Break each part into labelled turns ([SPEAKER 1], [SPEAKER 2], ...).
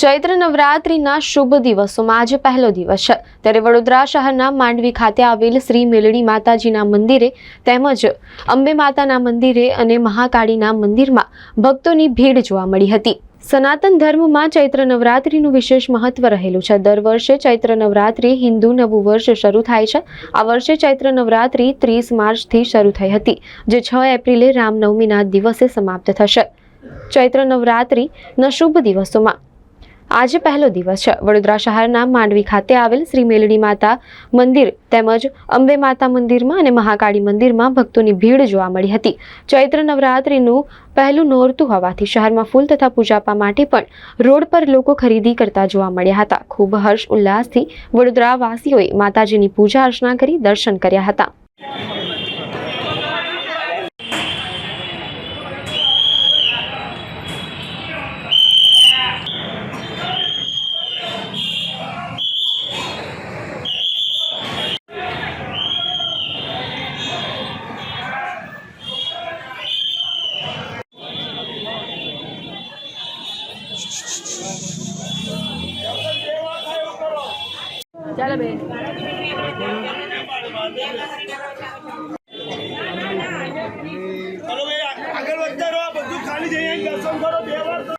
[SPEAKER 1] ચૈત્ર નવરાત્રિના શુભ દિવસોમાં આજે પહેલો દિવસ છે. ત્યારે વડોદરા શહેરના માંડવી ખાતે આવેલ શ્રી મેલડી માતાજીના મંદિરે તેમજ અંબે માતાના મંદિરે અને મહાકાળીના મંદિરમાં ભક્તોની ભીડ જોવા મળી હતી. સનાતન ધર્મમાં ચૈત્ર નવરાત્રિનું વિશેષ મહત્વ રહેલું છે. દર વર્ષે ચૈત્ર નવરાત્રિ હિન્દુ નવું વર્ષ શરૂ થાય છે. આ વર્ષે ચૈત્ર નવરાત્રિ ત્રીસ માર્ચથી શરૂ થઈ હતી, જે છ એપ્રિલે રામનવમીના દિવસે સમાપ્ત થશે. ચૈત્ર નવરાત્રિના શુભ દિવસોમાં આજે પહેલો દિવસ છે. વડોદરા શહેરના માંડવી ખાતે આવેલ શ્રી મેલડી માતા મંદિર તેમજ અંબે માતા મંદિરમાં અને મહાકાળી મંદિરમાં ભક્તોની ભીડ જોવા મળી હતી. ચૈત્ર નવરાત્રિનું પહેલું નોરતું હોવાથી શહેરમાં ફૂલ તથા પૂજાપા માટે પણ રોડ પર લોકો ખરીદી કરતા જોવા મળ્યા હતા. ખૂબ હર્ષ ઉલ્લાસથી વડોદરા વાસીઓએ માતાજીની પૂજા અર્ચના કરી દર્શન કર્યા હતા.
[SPEAKER 2] ચલો બેન. આગળ વધતા રહો બધું ખાલી જઈ દર્શન કરો બે વાર. તો-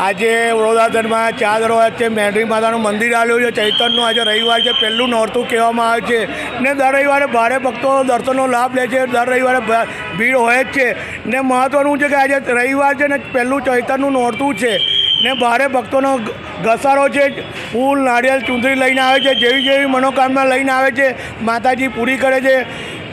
[SPEAKER 2] આજે વડોદરામાં ચાદર વચ્ચે મેંઢરી માતાનું મંદિર આવેલું છે. ચૈતનનું આજે રવિવાર છે. પહેલું નોરતું કહેવામાં આવે છે. ને દર રવિવારે ભારે ભક્તો દર્શનનો લાભ લે છે. દર રવિવારે ભીડ હોય જ છે. ને મહત્ત્વનું છે કે આજે રવિવાર છે ને પહેલું ચૈતનનું નોરતું છે. ને ભારે ભક્તોનો ઘસારો છે. ફૂલ નારિયેળ ચૂંદડી લઈને આવે છે. જેવી જેવી મનોકામના લઈને આવે છે. માતાજી પૂરી કરે છે.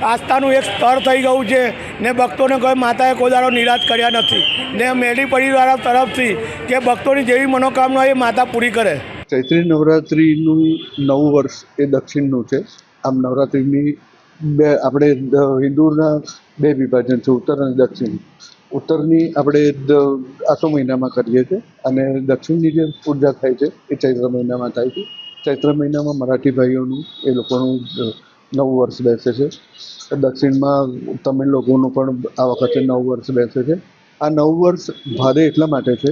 [SPEAKER 2] આસ્થાનું એક સ્તર થઈ ગયું છે ને ભક્તોને કોઈ માતાએ કોદારો નિરાશ કર્યા નથી. ને મેળી પરિવાર તરફથી કે ભક્તોની જેવી મનોકામના એ માતા પૂરી કરે.
[SPEAKER 3] ચૈત્રી નવરાત્રિનું નવું વર્ષ એ દક્ષિણનું છે. આમ નવરાત્રિની બે, આપણે હિન્દુના બે વિભાજન છે, ઉત્તર અને દક્ષિણ. ઉત્તરની આપણે આસો મહિનામાં કરીએ છીએ અને દક્ષિણની જે પૂજા થાય છે એ ચૈત્ર મહિનામાં થાય છે. ચૈત્ર મહિનામાં મરાઠી ભાઈઓનું એ લોકોનું નવું વર્ષ બેસે છે. દક્ષિણમાં તમિલ લોકોનું પણ આ વખતે નવું વર્ષ બેસે છે. આ નવું વર્ષ ભારે એટલા માટે છે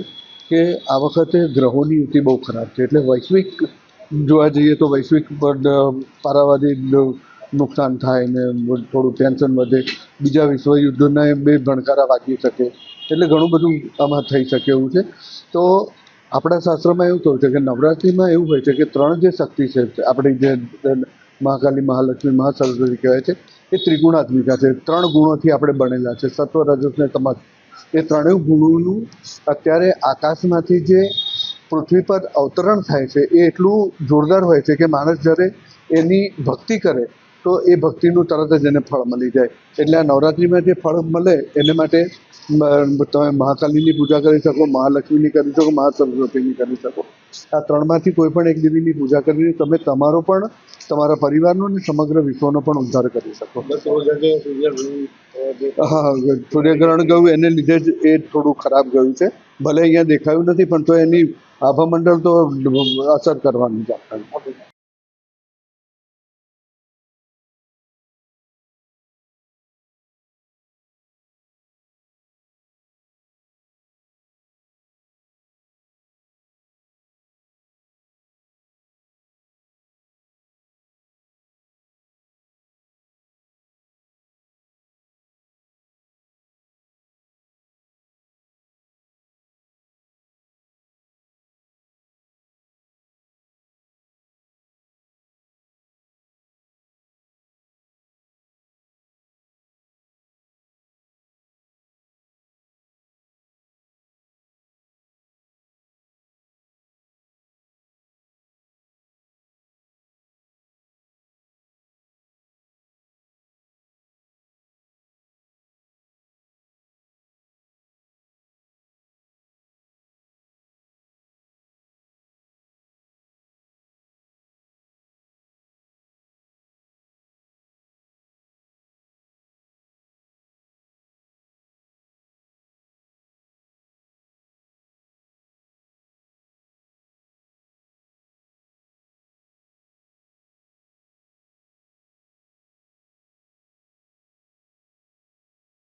[SPEAKER 3] કે આ વખતે ગ્રહોની યુતિ બહુ ખરાબ છે. એટલે વૈશ્વિક જોવા જઈએ તો વૈશ્વિક પર પારાવાદી નુકસાન થાય ને થોડું ટેન્શન વધે. બીજા વિશ્વયુદ્ધના બે ભણકારા વાગી શકે. એટલે ઘણું બધું આમાં થઈ શકે એવું છે. તો આપણા શાસ્ત્રમાં એવું કહ્યું છે કે નવરાત્રિમાં એવું હોય છે કે ત્રણ જે શક્તિ છે, આપણી જે મહાકાલી મહાલક્ષ્મી મહાસરસ્વતી કહેવાય છે. એ ત્રિગુણાત્મિકા છે. ત્રણ ગુણોથી આપણે બનેલા છે. સત્વ રજસ ને તમાસ એ ત્રણેય ગુણોનું અત્યારે આકાશમાંથી જે પૃથ્વી પર અવતરણ થાય છે, એ એટલું જોરદાર હોય છે કે માણસ જ્યારે એની ભક્તિ કરે તો એ ભક્તિનું તરત જ એને ફળ મળી જાય. એટલે આ નવરાત્રિમાં જે ફળ મળે એને માટે તમે મહાકાલીની પૂજા કરી શકો મહાલક્ષ્મીની કરી શકો મહા સરસ્વતીની કરી શકો. આ ત્રણમાંથી કોઈ પણ એક દેવીની પૂજા કરીને તમે તમારો પણ તમારા પરિવારનો અને સમગ્ર વિશ્વનો પણ ઉદ્ધાર કરી શકો. હા સૂર્યગ્રહણ ગયું એને લીધે જ એ થોડું ખરાબ ગયું છે. ભલે અહીંયા દેખાયું નથી પણ તો એની આભામંડળ તો અસર કરવાની જ આપણને